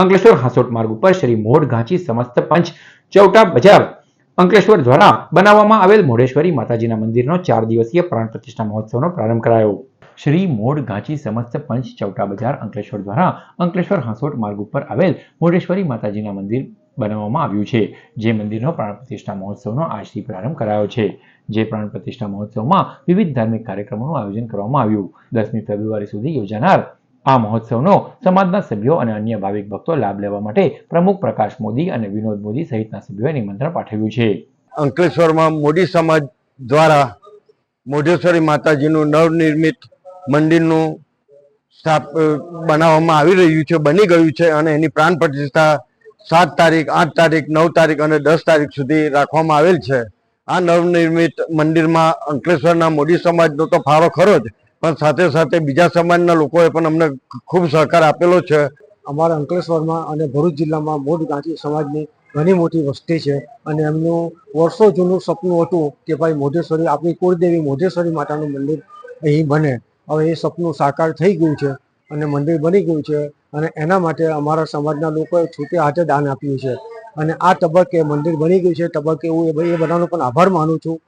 અંકલેશ્વર હાંસોટ માર્ગ ઉપર શ્રી મોઢ ઘાંચી સમસ્ત પંચ ચૌટા બજાર અંકલેશ્વર દ્વારા બનાવવામાં આવેલ મોઢેશ્વરી માતાજીના મંદિરનો ચાર દિવસીય પ્રાણ પ્રતિષ્ઠા મહોત્સવનો પ્રારંભ કરાયો. શ્રી મોઢ ઘાંચી સમસ્ત પંચ ચૌટા બજાર અંકલેશ્વર દ્વારા અંકલેશ્વર હાંસોટ માર્ગ ઉપર આવેલ મોઢેશ્વરી માતાજીના મંદિર બનાવવામાં આવ્યું છે, જે મંદિરનો પ્રાણ પ્રતિષ્ઠા મહોત્સવનો આજથી પ્રારંભ કરાયો છે. જે પ્રાણ પ્રતિષ્ઠા મહોત્સવમાં વિવિધ ધાર્મિક કાર્યક્રમોનું આયોજન કરવામાં આવ્યું. દસમી ફેબ્રુઆરી સુધી યોજાનાર આ મહોત્સવનો સમાજના સભ્યો અને અન્ય ભાવિક ભક્તો લાભ લેવા માટે પ્રમુખ પ્રકાશ મોદી અને વિનોદ મોદી સહિતના સભ્યોએ નિમંત્રણ પાઠવ્યું છે. અંકલેશ્વરમાં મોદી સમાજ દ્વારા મોઢેશ્વરી માતાજીનું નવનિર્મિત મંદિરનું સ્થાપ બનાવવામાં આવી રહ્યું છે, બની ગયું છે અને એની પ્રાણ પ્રતિષ્ઠા સાત તારીખ, આઠ તારીખ, નવ તારીખ અને દસ તારીખ સુધી રાખવામાં આવેલ છે. આ નવનિર્મિત મંદિરમાં અંકલેશ્વરના મોદી સમાજનો તો ફાળો ખરો જ પણ સાથે સાથે બીજા સમાજના લોકોએ પણ અમને ખૂબ સહકાર આપેલો છે. અમારા અંકલેશ્વરમાં અને ભરૂચ જિલ્લામાં મોઢ ગાંધી સમાજની ઘણી મોટી વસ્તી છે અને એમનું વર્ષો જૂનું સપનું હતું કે ભાઈ મોઢેશ્વરી, આપણી કુળદેવી મોઢેશ્વરી માતાનું મંદિર અહીં બને. હવે એ સપનું સાકાર થઈ ગયું છે અને મંદિર બની ગયું છે અને એના માટે અમારા સમાજના લોકોએ છૂટે હાથે દાન આપ્યું છે. અને આ તબક્કે મંદિર બની ગયું છે. તબક્કે હું એ એ બધાનો પણ આભાર માનું છું.